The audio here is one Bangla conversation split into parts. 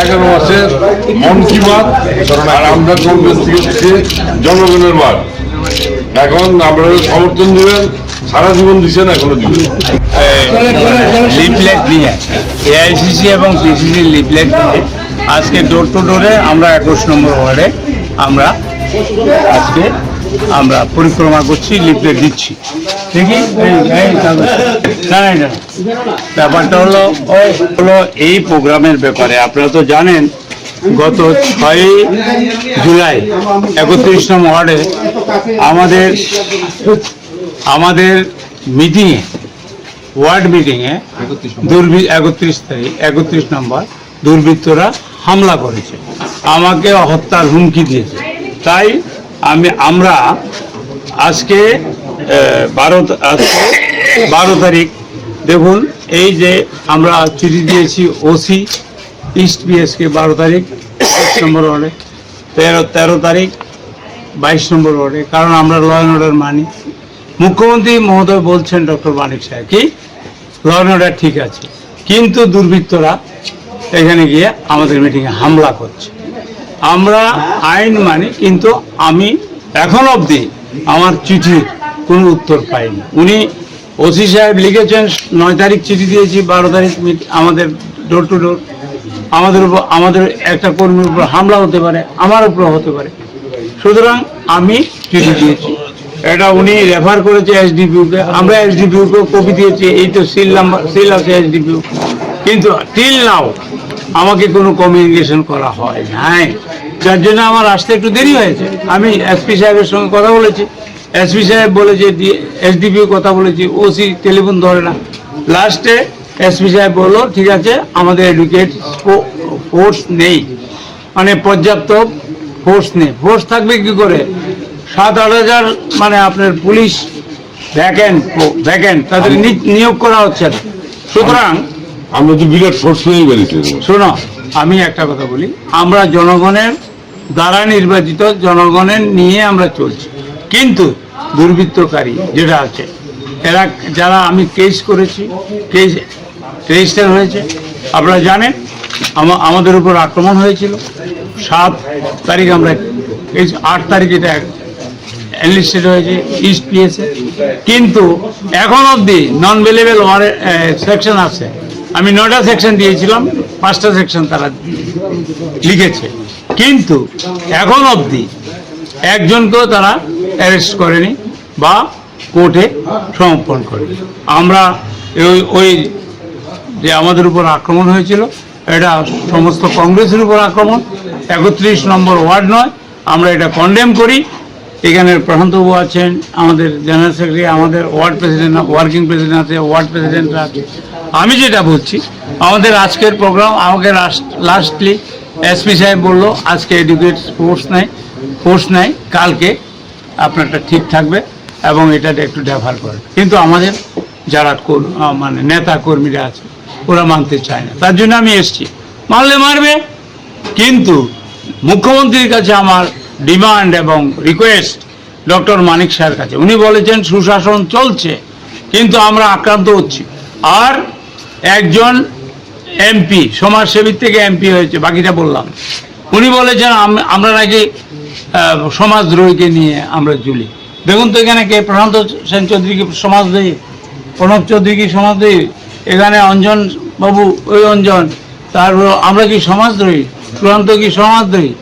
এগারো মন কি আর আমরা কংগ্রেস থেকে দিচ্ছি জনগণের বাদ এখন আপনারা সমর্থন দিবেন সারা জীবন দিচ্ছেন এখনও দিবেন। লিফলেট নিয়ে এআইসিসি এবং পিসিসি লিফলেট নিয়ে। আজকে ডোর টু ডোরে আমরা একুশ নম্বর ওয়ার্ডে আমরা আজকে আমরা পরিক্রমা করছি, লিফলেট দিচ্ছি। না। ব্যাপারটা হলো হলো এই প্রোগ্রামের ব্যাপারে। আপনারা তো জানেন, গত ছয়ই জুলাই, একত্রিশ নম্বর ওয়ার্ডে আমাদের আমাদের মিটিংয়ে, ওয়ার্ড মিটিংয়ে দুর্বৃ, একত্রিশ তারিখ, একত্রিশ নম্বর দুর্বৃত্তরা হামলা করেছে। আমাকে হত্যার হুমকি দিয়েছে। তাই আমি, আমরা আজকে বারো আজকে বারো তারিখ। দেখুন, এই যে আমরা চিঠি দিয়েছি ওসি ইস্ট বিএসকে বারো তারিখ দশ নম্বর ওয়ার্ডে। তেরো তেরো তারিখ, বাইশ নম্বর ওয়ার্ডে, কারণ আমরা ল অ্যান্ড অর্ডার মানি। মুখ্যমন্ত্রী মহোদয় বলছেন ডক্টর মানিক সাহেব কি? ল অ্যান্ড অর্ডার ঠিক আছে। কিন্তু দুর্বৃত্তরা এখানে গিয়ে আমাদের মিটিংয়ে হামলা করছে। আমরা আইন মানি, কিন্তু আমি এখন অবধি আমার চিঠির কোনো উত্তর পাইনি। উনি ওসি সাহেব লিখেছেন, নয় তারিখ চিঠি দিয়েছি, বারো তারিখ আমাদের ডোর টু ডোর আমাদের উপর আমাদের একটা কর্মীর উপর হামলা হতে পারে, আমার উপর হতে পারে। সুতরাং আমি চিঠি দিয়েছি। এটা উনি রেফার করেছে এসডিপিউকে আমরা এসডিপিউকে কপি দিয়েছি, এই তো সিল নাম্বার সিল আছে এসডিপিউ কিন্তু টিল নাও আমাকে কোনো কমিউনিকেশন করা হয় নাই। যার জন্য আমার আসতে একটু দেরি হয়েছে। আমি এসপি সাহেবের সঙ্গে কথা বলেছি। এসপি সাহেব বলেছে এসডিপিও কথা বলেছি ওসি টেলিফোন ধরে না। লাস্টে এসপি সাহেব বলল ঠিক আছে আমাদের এডুকেট ফোর্স নেই। মানে পর্যাপ্ত ফোর্স নেই। ফোর্স থাকবে কি করে? সাত আট হাজার মানে আপনার পুলিশ ভ্যাকেন্ট ভ্যাকেন্ট তাদের নিয়োগ করা হচ্ছে না। সুতরাং আমরা তো বিরাট ফোর্স নিয়েই বেরিয়েছি। শোনো, আমি একটা কথা বলি। আমরা জনগণের দ্বারা নির্বাচিত জনগণের নিয়ে আমরা চলছি। কিন্তু দুর্বৃত্তকারী যেটা আছে, এরা যারা আমি কেস করেছি কেস রেজিস্টার হয়েছে, আপনারা জানেন আমাদের উপর আক্রমণ হয়েছিল। সাত তারিখ আমরা এই আট তারিখ এটা এনলিস্টেড হয়েছে ইস্ট পিএসে কিন্তু এখন অবধি নন ভেলেবেল সেকশন আছে। আমি নয়টা সেকশন দিয়েছিলাম, পাঁচটা সেকশন তারা লিখেছে। কিন্তু এখন অবধি একজনকেও তারা অ্যারেস্ট করেনি বা কোর্টে সমর্পণ করেনি। আমরা ওই ওই যে আমাদের উপর আক্রমণ হয়েছিল, এটা সমস্ত কংগ্রেসের উপর আক্রমণ, একত্রিশ নম্বর ওয়ার্ড নয়, আমরা এটা কন্ডেম করি। এখানের প্রশান্তবাবু আছেন, আমাদের জেনারেল সেক্রেটারি আমাদের ওয়ার্ড প্রেসিডেন্ট ওয়ার্কিং প্রেসিডেন্ট আছে, ওয়ার্ড প্রেসিডেন্ট আছে আমি যেটা বলছি আমাদের আজকের প্রোগ্রাম আমাকে লাস্টলি এসপি সাহেব বলল, আজকে এডুকেট ফোর্স নাই ফোর্স নাই, কালকে আপনারটা ঠিক থাকবে এবং এটাতে একটু ডেভার করে কিন্তু আমাদের যারা মানে নেতা কর্মীরা আছে, ওরা মানতে চায় না। তার জন্য আমি এসছি। মানলে মারবে, কিন্তু মুখ্যমন্ত্রীর কাছে আমার ডিমান্ড এবং রিকোয়েস্ট ডক্টর মানিক স্যার কাছে। উনি বলেছেন, সুশাসন চলছে, কিন্তু আমরা আক্রান্ত হচ্ছি। আর একজন এমপি সমাজসেবীর থেকে এমপি হয়েছে, বাকিটা বললাম। উনি বলেছেন আমরা নাকি সমাজদ্রোহীকে নিয়ে আমরা জুলি দেখুন তো এখানে কে? প্রশান্ত সেন চৌধুরী সমাজদ্রোহী? প্রণব চৌধুরী কি সমাজদ্রোহী? এখানে অঞ্জন বাবু, ওই অঞ্জন। তারপর আমরা কি সমাজদ্রোহী? চূড়ান্ত কি সমাজদ্রোহী?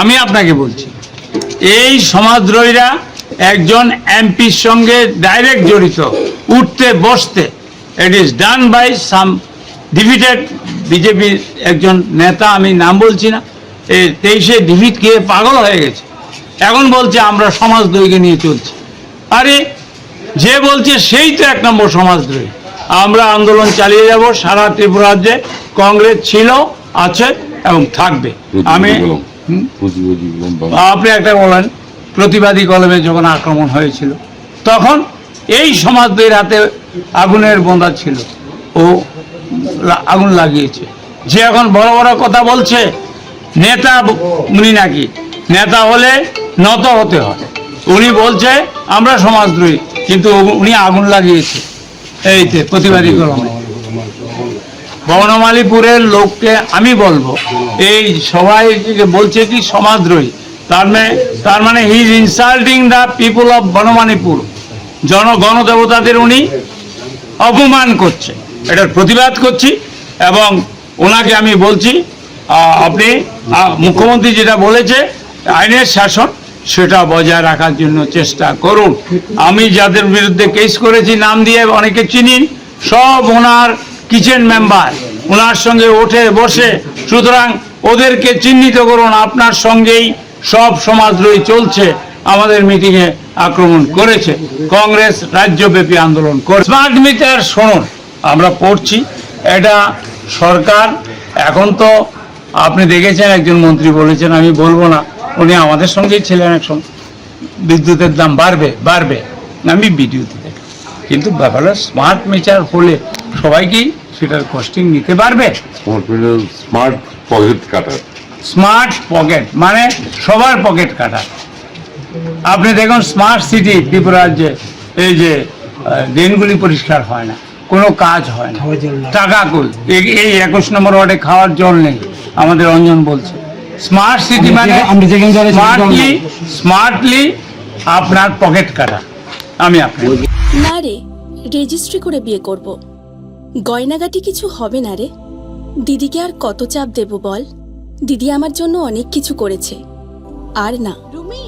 আমি আপনাকে বলছি, এই সমাজদ্রোহীরা একজন এমপির সঙ্গে ডাইরেক্ট জড়িত, উঠতে, বসতে। It is done by some defeated বিজেপির একজন নেতা আমি নাম বলছি না। এই তেইশে ডিফিট খেয়ে পাগল হয়ে গেছে। এখন বলছে আমরা সমাজদ্রোহীকে নিয়ে চলছি। আরে যে বলছে সেই তো এক নম্বর সমাজদ্রোহী। আমরা আন্দোলন চালিয়ে যাব সারা ত্রিপুরা রাজ্যে কংগ্রেস ছিল আছে এবং থাকবে। আমি। আপনি একটা বলেন প্রতিবাদী কলমে যখন আক্রমণ হয়েছিল তখন এই সমাজদের হাতে আগুনের বোঁদা ছিল। ও আগুন লাগিয়েছে। যে এখন বড় বড় কথা বলছে, নেতা উনি নাকি? নেতা হলে নত হতে হয়। উনি বলছে, আমরা সমাজদ্রোহী, কিন্তু উনি আগুন লাগিয়েছে। এইতে প্রতিবাদী কলমে। বনমালীপুরের লোককে আমি বলব, এই সবাই বলছে কি সমাজদ্রোহী। তার মানে তার মানে he is insulting the people of Banamalipur. জন, গণদেবতাদের উনি অপমান করছে। এটার প্রতিবাদ করছি এবং ওনাকে আমি বলছি আপনি মুখ্যমন্ত্রী যেটা বলেছে, আইনের শাসন, সেটা বজায় রাখার জন্য চেষ্টা করুন। আমি যাদের বিরুদ্ধে কেস করেছি, নাম দিয়ে অনেকে চিনি, সব ওনার কিচেন মেম্বার, ওনার সঙ্গে ওঠে, বসে, সুতরাং ওদেরকে চিহ্নিত করুন, আপনার সঙ্গেই সব সমাজদ্রোহী চলছে, আমাদের মিটিংয়ে আক্রমণ করেছে। কংগ্রেস রাজ্যব্যাপী আন্দোলন করে। স্মার্ট মিটার শুনুন আমরা পড়ছি। এটা সরকার এখন তো আপনি দেখেছেন একজন মন্ত্রী বলেছেন আমি বলব না উনি আমাদের সঙ্গেই ছিলেন এক সময়। বিদ্যুতের দাম বাড়বে বাড়বে। আমি ভিডিওতে দেখি কিন্তু ব্যাপারটা স্মার্ট মিটার হলে সবাই কি সেটার কস্টিং নিতে পারবে? স্মার্ট পকেট কাটার। স্মার্ট পকেট মানে সবার পকেট কাটা। আপনি দেখুন স্মার্ট সিটি ত্রিপুরা রাজ্যে এই যে ড্রেনগুলি পরিষ্কার হয় না কোনো কাজ হয় না। টাকা কই? এই- একুশ নম্বর ওয়ার্ডে খাওয়ার জল নেই আমাদের অঞ্জন বলছে। স্মার্ট সিটি মানে স্মার্টলি স্মার্টলি আপনার পকেট কাটা। আমি আপনার না রে রেজিস্ট্রি করে বিয়ে করব। গয়নাগাটি কিছু হবে না রে। দিদিকে আর কত চাপ দেব বল? দিদি আমার জন্য অনেক কিছু করেছে। আর না। রুমি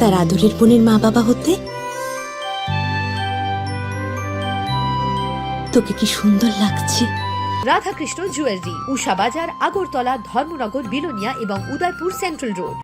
তার আদরের বোনের মা বাবা হতে? তোকে কি সুন্দর লাগছে? রাধাকৃষ্ণ জুয়েলারি, উষা বাজার, আগরতলা, ধর্মনগর, বিলোনিয়া এবং উদয়পুর সেন্ট্রাল রোড।